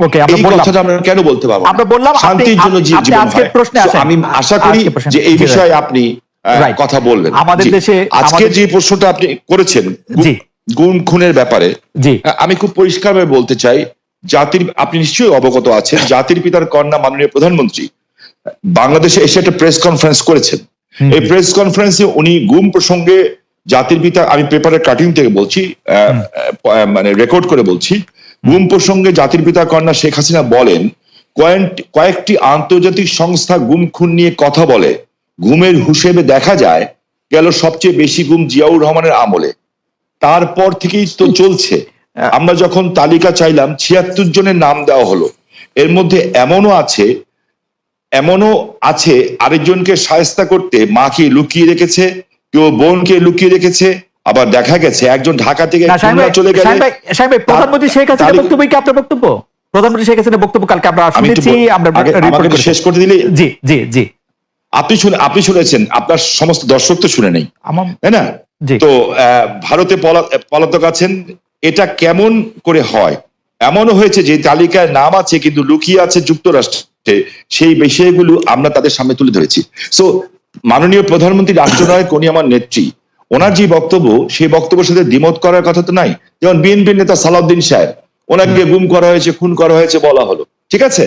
ওকে আমরা বললাম আমরা কেন বলতে পারব আমরা বললাম শান্তির জন্য জীবন আজকের হয়। প্রশ্নে আসেন। আমি আশা করি যে এই বিষয়ে আপনি কথা বলবেন। আমাদের দেশে- আজকে যে প্রশ্নটা আপনি করেছেন জি। গুম খুনের ব্যাপারে জি। আমি খুব পরিষ্কারভাবে বলতে চাই জাতির আপনি নিশ্চয়ই অবগত আছেন জাতির পিতার কন্যা মাননীয় প্রধানমন্ত্রী বাংলাদেশে এসে একটা প্রেস কনফারেন্স করেছেন। এই প্রেস কনফারেন্সে উনি গুম প্রসঙ্গে জাতির পিতা আমি পেপারের কাটিং থেকে বলছি মানে রেকর্ড করে বলছি গুম প্রসঙ্গে জাতির পিতা কন্যা শেখ হাসিনা বলেন কয়েকটি আন্তর্জাতিক সংস্থা গুম খুন নিয়ে কথা বলে। ঘুমের হিসেবে দেখা যায়, গেল সবচেয়ে বেশি গুম জিয়াউর রহমানের আমলে। তারপর থেকেই তো চলছে। আমরা যখন তালিকা চাইলাম, ছিয়াত্তর জনের নাম দেওয়া হলো। এর মধ্যে এমনও আছে এমনও আছে, আরেকজনকে সায়স্তা করতে মাকে লুকিয়ে রেখেছে, কেউ বোনকে লুকিয়ে রেখেছে আবার দেখা গেছে একজন ঢাকা থেকে চলে গেলে প্রধানমন্ত্রী শেখ তালিকা- বক্তব্য কি আপনার বক্তব্য? প্রধানমন্ত্রী শেখ হাসিনার বক্তব্য কালকে আমরা শুনেছি আমরা শেষ করতে দিলে? জি জি জি। আপনি শুনে আপনি শুনেছেন আপনার সমস্ত দর্শক তো শুনে নেই। তাই না? তো আহ, ভারতে পলা- পলাতক আছেন এটা কেমন করে হয়? এমনও হয়েছে যে তালিকায় নাম আছে কিন্তু লুকিয়ে আছে যুক্তরাষ্ট্রে। সেই বিষয়গুলো আমরা তাদের সামনে তুলে ধরেছি। সো মাননীয় প্রধানমন্ত্রী রাষ্ট্র রাষ্ট্রনায়ক উনি আমার নেত্রী। ওনার যে বক্তব্য সেই বক্তব্যের সাথে দ্বিমত করার কথা তো নাই। যেমন বিএনপির নেতা সালাউদ্দিন সাহেব ওনাকে গুম করা হয়েছে খুন করা হয়েছে বলা হলো। ঠিক আছে?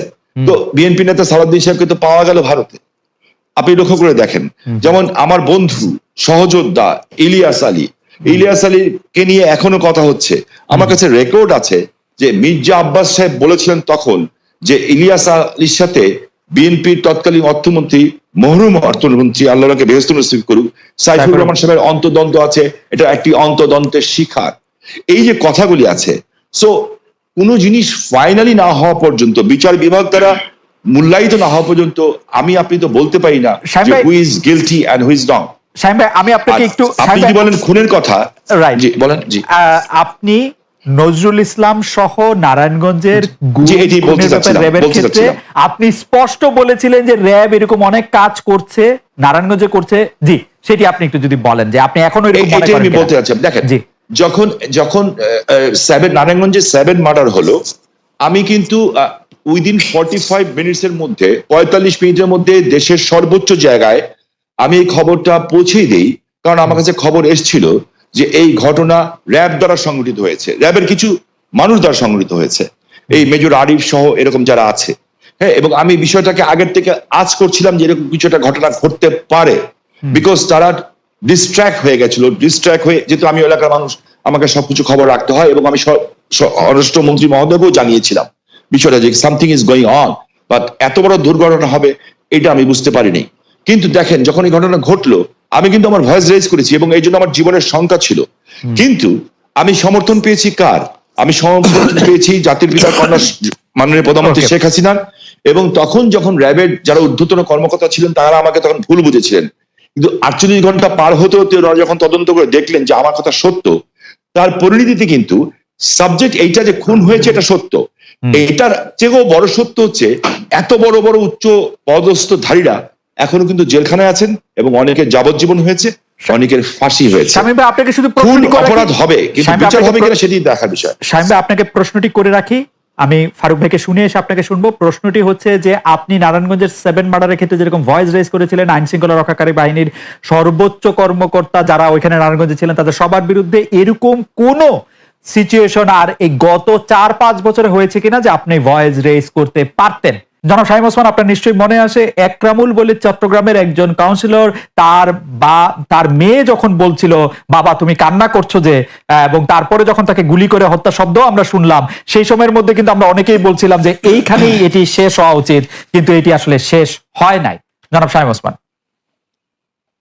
তো বিএনপি নেতা সালাউদ্দিন সাহেবকে তো পাওয়া গেল ভারতে। আপনি লক্ষ্য করে দেখেন। যেমন আমার বন্ধু সহযোদ্ধা ইলিয়াস আলী। ইলিয়াস আলীকে নিয়ে এখনও কথা হচ্ছে। আমার কাছে রেকর্ড আছে যে মির্জা আব্বাস সাহেব বলেছিলেন তখন যে ইলিয়াস আলীর সাথে বিএনপির তৎকালীন অর্থমন্ত্রী মহরুম অর্থমন্ত্রী আল্লাহকে বেহস্ত নসিব করুক সাইফুর রহমান সাহেবের অন্তদন্ত আছে এটা একটি অন্তদন্তের শিখার। এই যে কথাগুলি আছে সো কোনো জিনিস ফাইনালি না হওয়া পর্যন্ত বিচার বিভাগ দ্বারা মূল্যায়িত না হওয়া পর্যন্ত আমি আপনি তো বলতে পারি না যে who is guilty and who is Shahin আমি আপনাকে একটু আপনি বলেন খুনের কথা? Right. জি বলেন জি। আপনি নজরুল ইসলাম সহ নারায়ণগঞ্জের র্যাবের ক্ষেত্রে আপনি স্পষ্ট বলেছিলেন যে র্যাব এরকম অনেক কাজ করছে নারায়ণগঞ্জে করছে। জি সেটি আপনি একটু যদি বলেন যে আপনি এখনও আমি বলতে চাচ্ছি দেখেন যখন যখন সেভেন নারায়ণগঞ্জে সেভেন মার্ডার হলো আমি কিন্তু উইদিন ফর্টি ফাইভ মিনিটস এর মধ্যে পঁয়তাল্লিশ মিনিটের মধ্যে দেশের সর্বোচ্চ জায়গায় আমি এই খবরটা পৌঁছেই দিই কারণ আমার কাছে খবর এসেছিল। যে এই ঘটনা র্যাব দ্বারা সংগঠিত হয়েছে। র্যাবের কিছু মানুষ দ্বারা সংগঠিত হয়েছে। এই মেজর আরিফ সহ এরকম যারা আছে। হ্যাঁ এবং আমি বিষয়টাকে আগের থেকে আজ করছিলাম যে এরকম কিছু একটা ঘটনা ঘটতে পারে। বিকজ তারা ডিস্ট্র্যাক্ট হয়ে গেছিল। ডিস্ট্র্যাক্ট হয়ে যেহেতু আমি এলাকার মানুষ আমাকে সবকিছু খবর রাখতে হয় এবং আমি স্বরাষ্ট্রমন্ত্রী মহোদয়কেও জানিয়েছিলাম বিষয়টা যে something is going on but এত বড় দুর্ঘটনা হবে এটা আমি বুঝতে পারিনি। কিন্তু দেখেন যখন এই ঘটনা ঘটলো আমি কিন্তু আমার ভয়েস রেজ করেছি এবং এই জন্য আমার জীবনের শঙ্কা ছিল। কিন্তু আমি সমর্থন পেয়েছি কার? আমি সমর্থন পেয়েছি জাতির পিতা কন্যা মাননীয় প্রধানমন্ত্রী শেখ হাসিনার এবং তখন যখন র্যাবের যারা ঊর্ধ্বতন কর্মকর্তা ছিলেন তারা আমাকে তখন ভুল বুঝেছিলেন। কিন্তু আটচল্লিশ ঘণ্টা পার হতে হতে ওরা যখন তদন্ত করে দেখলেন যে আমার কথা সত্য তার পরিণতিতে কিন্তু সাবজেক্ট এইটা যে খুন হয়েছে এটা সত্য। এটার চেয়েও বড় সত্য হচ্ছে এত বড় বড় উচ্চ পদস্থ ধারীরা এখনও কিন্তু জেলখানায় আছেন এবং অনেকের যাবজ্জীবন হয়েছে অনেকের ফাঁসি হয়েছে। শামীম ভাই আপনাকে শুধু খুন অপরাধ। হবে কিন্তু বিচার হবে কিনা সেটি দেখার বিষয়। ভাই আপনাকে প্রশ্নটি করে রাখি। আমি ফারুক ভাইকে শুনে এসে আপনাকে শুনব। প্রশ্নটি হচ্ছে যে আপনি নারায়ণগঞ্জের সেভেন মার্ডারের ক্ষেত্রে যেরকম ভয়েস রেজ করেছিলেন আইন শৃঙ্খলা রক্ষাকারী বাহিনীর সর্বোচ্চ কর্মকর্তা যারা ওইখানে নারায়ণগঞ্জে ছিলেন তাদের সবার বিরুদ্ধে এরকম কোনো সিচুয়েশন আর এই গত চার পাঁচ বছরে হয়েছে কিনা যে আপনি ভয়েস রেজ করতে পারতেন? জনাব শাহিম ওসমান, আপনার নিশ্চয়ই মনে আসে একরামুল বলে চট্টগ্রামের একজন কাউন্সিলর তার বা, তার মেয়ে যখন বলছিল, বাবা, তুমি কান্না করছ যে এবং তারপরে যখন তাকে গুলি করে হত্যা শব্দ আমরা শুনলাম, সেই সময়ের মধ্যে কিন্তু আমরা অনেকেই বলছিলাম যে, এইখানেই এটি শেষ হওয়া উচিত। কিন্তু এটি আসলে শেষ হয় নাই। জনাব শাহিম ওসমান।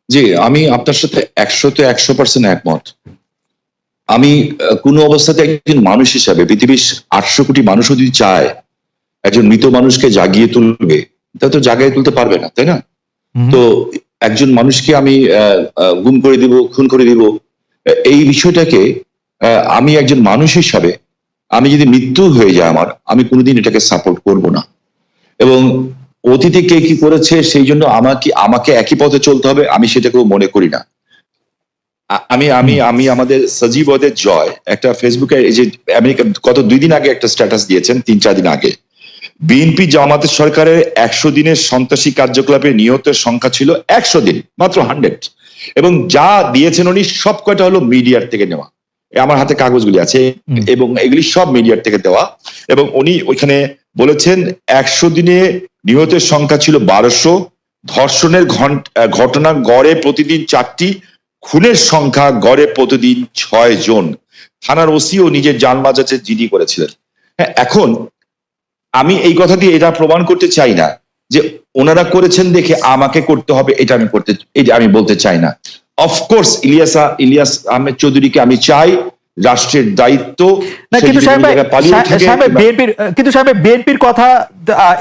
জি, আমি আপনার সাথে একশোতে একশো পার্সেন্ট একমত। আমি কোনো অবস্থাতে একজন মানুষ হিসাবে, পৃথিবীর আটশো কোটি মানুষও যদি চায় একজন মৃত মানুষকে জাগিয়ে তুলবে তা তো জাগিয়ে তুলতে পারবে না তাই না? তো একজন মানুষকে আমি গুম করে দিব খুন করে দিব এই বিষয়টাকে আমি একজন মানুষ হিসাবে আমি যদি মৃত্যু হয়ে যায় আমার আমি কোনোদিন এটাকে সাপোর্ট করব না। এবং অতীতে কে কি করেছে সেই জন্য আমাকে আমাকে একই পথে চলতে হবে আমি সেটাকেও মনে করি না। আমি আমি আমি আমাদের সজীবদের জয় একটা ফেসবুকে এই যে আমেরিকা গত দুই দিন আগে একটা স্ট্যাটাস দিয়েছেন তিন চার দিন আগে। বিএনপি জামাতের সরকারের একশো দিনের সন্ত্রাসী কার্যকলাপে নিহতের সংখ্যা ছিল একশো দিন মাত্র হান্ড্রেড। এবং যা দিয়েছেন উনি সব কয়টা হলো মিডিয়ার থেকে নেওয়া। আমার হাতে কাগজগুলি আছে এবং এগুলি সব মিডিয়ার থেকে দেওয়া। এবং উনি ওইখানে বলেছেন একশো দিনে নিহতের সংখ্যা ছিল বারোশো। ধর্ষণের ঘটনা গড়ে প্রতিদিন চারটি। খুনের সংখ্যা গড়ে প্রতিদিন ছয় জন। থানার ওসিও নিজের যান বাজাতে জিডি করেছিলেন। হ্যাঁ এখন আমি এই কথা দিয়ে এটা প্রমাণ করতে চাই না যে ওনারা করেছেন দেখে আমাকে করতে হবে এটা আমি করতে এটা আমি বলতে চাই না। অফকোর্স ইলিয়াসা ইলিয়াস আহমেদ চৌধুরীকে আমি চাই রাষ্ট্রের দায়িত্ব না কিন্তু সাহেব বিএনপির কিন্তু সাহেব বিএনপির কথা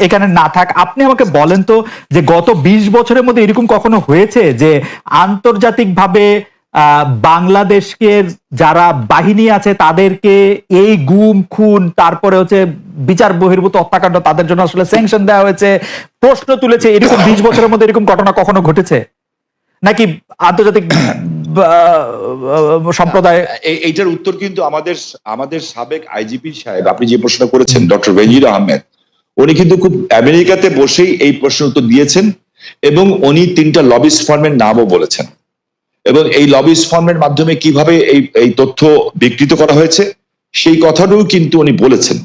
এখানে না থাক। আপনি আমাকে বলেন তো যে গত ২০ বছরের মধ্যে এরকম কখনো হয়েছে যে আন্তর্জাতিকভাবে আহ, বাংলাদেশকে যারা বাহিনী আছে তাদেরকে এই গুম খুন তারপরে হচ্ছে বিচার বহির্ভূত হত্যাকাণ্ড তাদের জন্য আসলে স্যাংশন দেওয়া হয়েছে প্রশ্ন তুলেছে এরকম ২০ বছরের মধ্যে এরকম ঘটনা কখনো ঘটেছে? নাকি আন্তর্জাতিক সম্প্রদায়? এইটার উত্তর কিন্তু আমাদের আমাদের সাবেক আইজিপি সাহেব আপনি যে প্রশ্ন করেছেন ডক্টর বেঞ্জির আহমেদ উনি কিন্তু খুব আমেরিকাতে বসেই এই প্রশ্ন উত্তর দিয়েছেন এবং উনি তিনটা লবিস ফার্মের নামও বলেছেন। এবং এই লবিস ফার্মের মাধ্যমে কীভাবে এই এই তথ্য বিকৃত করা হয়েছে সেই কথাটাও কিন্তু উনি বলেছেন।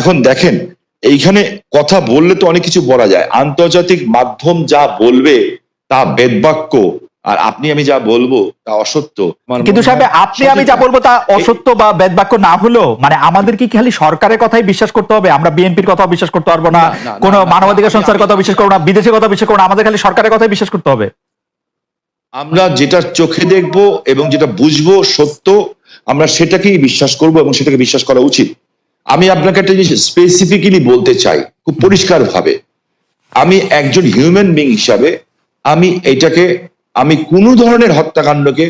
এখন দেখেন এইখানে কথা বললে তো অনেক কিছু বলা যায়। আন্তর্জাতিক মাধ্যম যা বলবে তা বেদবাক্য আর আপনি আমি যা বলব তা অসত্য। কিন্তু সাহেব আপনি আমি যা বলব তা অসত্য বা বেদবাক্য না হলেও মানে আমাদের কি খালি সরকারের কথাই বিশ্বাস করতে হবে? আমরা বিএনপির কথা বিশ্বাস করতে পারব না কোনো মানবাধিকার সংস্থার কথা বিশ্বাস করব না বিদেশের কথা বিশ্বাস করব না আমাদের খালি সরকারের কথাই বিশ্বাস করতে হবে। আমরা যেটা চোখে দেখব এবং যেটা বুঝব সত্য, আমরা সেটাকেই বিশ্বাস করব এবং সেটাকে বিশ্বাস করা উচিত। আমি আপনাকে একটা জিনিস স্পেসিফিক্যালি বলতে চাই, খুব পরিষ্কার ভাবে আমি একজন হিউম্যান বিং হিসাবে আমি এটাকে, আমি কোনো ধরনের হত্যাকাণ্ডকে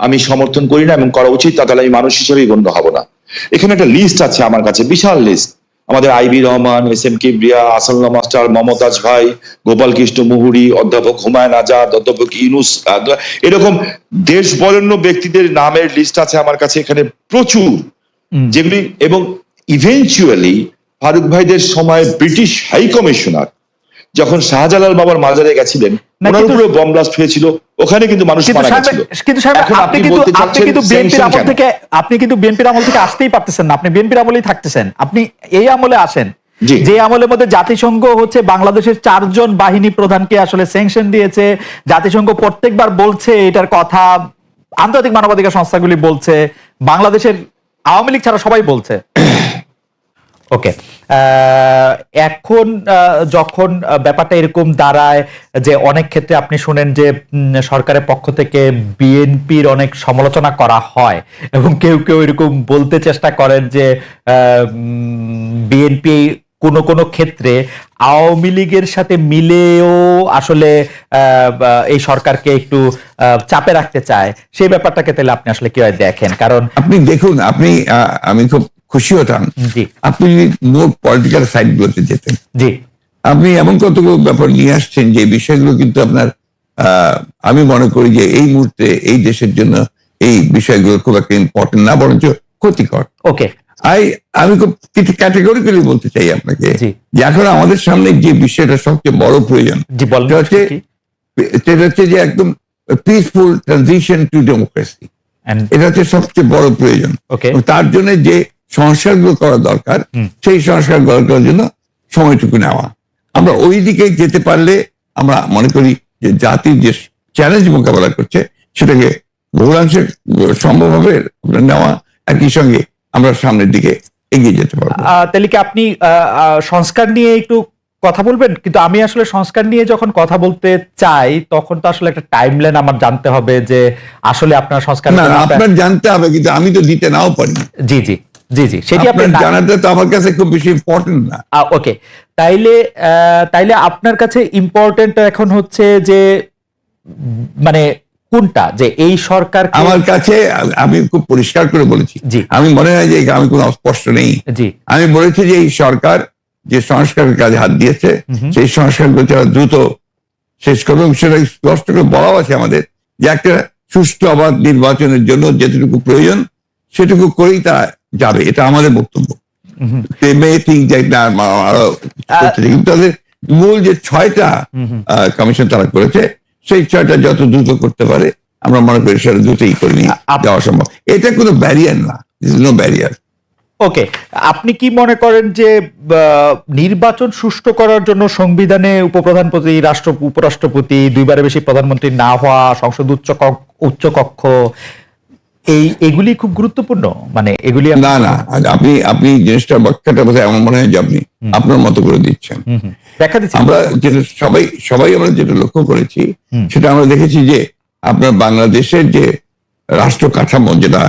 আমি সমর্থন করি না এবং করা উচিত তা তাহলে আমি মানুষ হিসেবেই গণ্য হব না। এখানে একটা লিস্ট আছে আমার কাছে, বিশাল লিস্ট আমাদের IB Rahman S M Kibria আসাল্লা master Momtaz ভাই গোপাল কৃষ্ণ মুহুরি অধ্যাপক হুমায়ুন আজাদ অধ্যাপক ইনুস এরকম দেশ বরেণ্য ব্যক্তিদের নামের লিস্ট আছে আমার কাছে এখানে প্রচুর। যেগুলি এবং ইভেনচুয়ালি ফারুক ভাইদের সময় ব্রিটিশ হাই কমিশনার যখন শাহজালাল বাবার মাজারে গেছিলেন ওনার বম ব্লাস্ট হয়েছিল ওখানে কিন্তু মানুষ মারা গেছিল। কিন্তু আপনি কিন্তু আপনি কিন্তু বিএনপির আমল থেকে আপনি কিন্তু বিএনপির আমল থেকে আসতেই পারতেছেন না। আপনি বিএনপির আমলেই থাকতেছেন। আপনি এই আমলে আসেন। যে আমলের মধ্যে জাতিসংঘ হচ্ছে বাংলাদেশের চারজন বাহিনী প্রধানকে আসলে স্যাংশন দিয়েছে। জাতিসংঘ প্রত্যেকবার বলছে এটার কথা। আন্তর্জাতিক মানবাধিকার সংস্থাগুলি বলছে। বাংলাদেশের আওয়ামী লীগ ছাড়া সবাই বলছে। ওকে এখন যখন ব্যাপারটা এরকম দাঁড়ায় যে অনেক ক্ষেত্রে আপনি শুনেন যে সরকারের পক্ষ থেকে বিএনপির অনেক সমালোচনা করা হয় এবং কেউ কেউ এরকম বলতে চেষ্টা করেন যে বিএনপি কোনো কোনো ক্ষেত্রে আওয়ামী লীগের সাথে মিলেও আসলে এই সরকারকে একটু চাপে রাখতে চায়। সেই ব্যাপারটাকে তাহলে আপনি আসলে কীভাবে দেখেন? কারণ আপনি দেখুন, আপনি আমি খুব খুশি হতাম। আপনি যদি মোর পলিটিক্যাল সাইড গুলোতে যেতেন। জি। আপনি এমন কতগুলো ব্যাপার নিয়ে আসছেন যে বিষয়গুলো কিন্তু আপনার আমি মনে করি যে এই মুহূর্তে এই দেশের জন্য এই বিষয়গুলো খুব একটা ইম্পর্টেন্ট না বরঞ্চ ক্ষতিকর। ওকে। আই আমি খুব কিছু ক্যাটেগরিক্যালি বলতে চাই আপনাকে যে এখন আমাদের সামনে যে বিষয়টা সবচেয়ে বড় প্রয়োজন হচ্ছে সেটা হচ্ছে যে একদম পিসফুল ট্রানজিশন টু ডেমোক্রেসি এটা হচ্ছে সবচেয়ে বড় প্রয়োজন। তার জন্য যে সংস্কারগুলো করা দরকার সেই সংস্কার করার জন্য সময়টুকু নেওয়া। আমরা ওই দিকে যেতে পারলে আমরা মনে করি যে জাতির যে চ্যালেঞ্জ মোকাবেলা করছে সেটাকে বহুলাংশে সম্ভব হবে নেওয়া একই সঙ্গে আমরা সামনের দিকে এগিয়ে যেতে পারব। তাহলে কি আপনি সংস্কার নিয়ে একটু কথা বলবেন? কিন্তু আমি আসলে সংস্কার নিয়ে যখন কথা বলতে চাই তখন তো আসলে একটা টাইম টাইমলাইন আমার জানতে হবে যে আসলে আপনার সংস্কার না আপনার জানতে হবে কিন্তু আমি তো দিতে নাও পারি। জি জি। জি জি সেটি আপনার না- তো আমার কাছে খুব বেশি ইম্পর্টেন্ট না। ওকে তাইলে তাইলে আপনার কাছে ইম্পর্টেন্ট এখন হচ্ছে যে মানে কোনটা? যে এই সরকার আমার কাছে আমি খুব পরিষ্কার করে বলেছি। আমি মনে হয় যে আমি কোনো অস্পষ্ট নেই। আমি বলেছি যে এই সরকার যে সংস্কারের কাজে হাত দিয়েছে। সেই সংস্কারগুলো তারা দ্রুত শেষ করবে এবং সেটা স্পষ্ট করে বলাও আছে আমাদের যে একটা সুষ্ঠু অবাধ নির্বাচনের জন্য যেটুকু প্রয়োজন সেটুকু করেই তা যাবে এটা আমাদের বক্তব্য। তাদের মূল যে ছয়টা। কমিশন তারা করেছে সেই ছয়টা যত দ্রুত করতে পারে আমরা মনে করি সেটা দ্রুতই করে নিয়ে যাওয়া সম্ভব। এটা কোনো ব্যারিয়ার না। নো ব্যারিয়ার ওকে আপনি কি মনে করেন যে নির্বাচন সুষ্ঠু করার জন্য সংবিধানে উপপ্রধানপতি রাষ্ট্র উপরাষ্ট্রপতি দুইবারে বেশি প্রধানমন্ত্রী না হওয়া সংসদ উচ্চ ক- উচ্চ কক্ষ এই এগুলি খুব গুরুত্বপূর্ণ? মানে এগুলি না না আপনি আপনি জিনিসটা ব্যাখ্যাটা বোধহয় এমন মনে হয় যে আপনি আপনার মতো করে দিচ্ছেন। দেখা দিচ্ছি। আমরা যেটা সবাই সবাই আমরা যেটা লক্ষ্য করেছি সেটা আমরা দেখেছি যে আপনার বাংলাদেশের যে রাষ্ট্র কাঠামো যেটা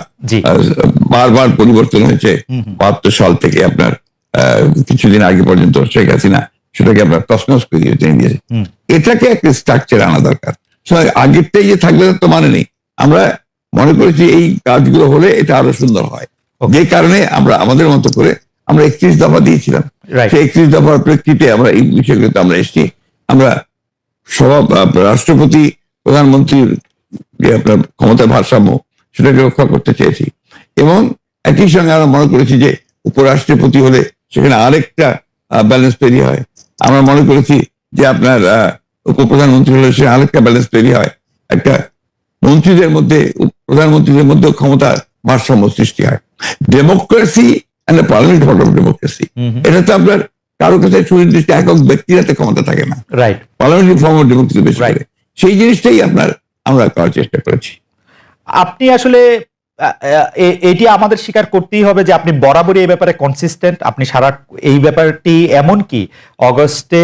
বারবার পরিবর্তন হয়েছে। বাহাত্তর সাল থেকে আপনার আহ, কিছুদিন আগে পর্যন্ত শেখ হাসিনা সেটাকে আপনার তসনস করে দিয়েছে। এটাকে একটা স্ট্রাকচার আনা দরকার। আগেরটাই যে থাকবে তো মানে নেই। আমরা মনে করেছি এই কাজগুলো হলে এটা আরও সুন্দর হয়। যে কারণে আমরা আমাদের মতো করে আমরা একত্রিশ দফা দিয়েছিলাম। সেই একত্রিশ দফার প্রেক্ষিতে আমরা এই বিষয়গুলোতে আমরা এসেছি। আমরা সব আপনার রাষ্ট্রপতি প্রধানমন্ত্রীর যে আপনার ক্ষমতার ভারসাম্য সেটাকে রক্ষা করতে চেয়েছি। এবং একই সঙ্গে আমরা মনে করেছি যে উপরাষ্ট্রপতি হলে সেখানে আরেকটা ব্যালেন্স তৈরি হয়। আমরা মনে করেছি যে আপনার আহ, উপপ্রধানমন্ত্রী হলে সে আরেকটা ব্যালেন্স তৈরি হয়। একটা মন্ত্রীদের মধ্যে প্রধানমন্ত্রীদের মধ্যে ক্ষমতা ভারসাম্য সৃষ্টি হয়। Democracy and parliament form of democracy. এটা তো আপনার কারও কাছে সুনির্দিষ্ট একক ব্যক্তির হাতে ক্ষমতা থাকে না। Right parliamentary form of democracy বেশি. করে। সেই জিনিসটাই আপনার আমরা করার চেষ্টা করেছি। আপনি আসলে এটি আমাদের স্বীকার করতেই হবে যে আপনি বরাবরই এই ব্যাপারে কনসিস্টেন্ট আপনি সারা এই ব্যাপারটি এমন কি অগস্টে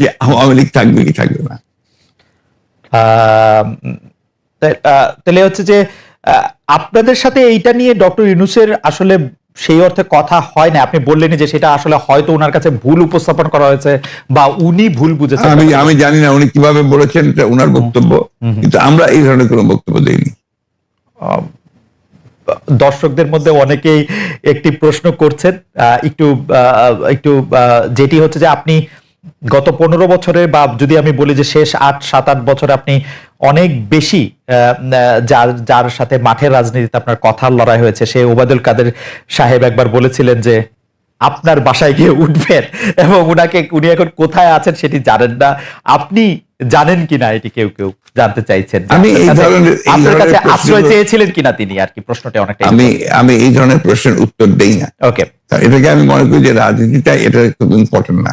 যে আওয়ামী লীগ থাকবে কি থাকবে না তাহলে হচ্ছে যে আপনাদের সাথে এইটা নিয়ে ডক্টর ইউনুসের আসলে সেই অর্থে কথা হয় না। আপনি বললেনই যে সেটা আসলে হয়তো ওনার কাছে ভুল উপস্থাপন করা হয়েছে বা উনি ভুল বুঝেছেন। আমি আমি জানি না উনি কীভাবে বলেছেন এটা ওনার বক্তব্য। কিন্তু আমরা এই ধরনের কোনো বক্তব্য দেইনি। দর্শকদের মধ্যে অনেকেই একটি প্রশ্ন করছেন। আহ, একটু একটু আহ, যেটি হচ্ছে যে আপনি গত পনেরো বছরে বা যদি আমি বলি যে শেষ আট সাত আট বছরে আপনি অনেক বেশি যার যার সাথে মাঠের রাজনীতিতে আপনার কথার লড়াই হয়েছে সে ওবায়দুল কাদের সাহেব একবার বলেছিলেন যে আপনার বাসায় গিয়ে উঠবেন এবং উনাকে উনি এখন কোথায় আছেন সেটি জানেন না। আপনি জানেন কিনা এটি কেউ কেউ জানতে চাইছেন? আমি এই ধরনের- আপনার কাছে আশ্রয় চেয়েছিলেন কিনা তিনি আর কি? প্রশ্নটা অনেকটা আমি আমি এই ধরনের প্রশ্নের উত্তর দেই না। ওকে এটাকে আমি মনে করি যে রাজনীতিটা এটা খুব ইম্পর্টেন্ট না।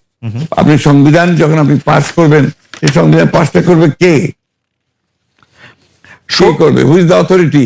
আপনি সংবিধান যখন আপনি পাস করবেন এই সংবিধান পাসটা করবে কে? শো করবে? Who's the authority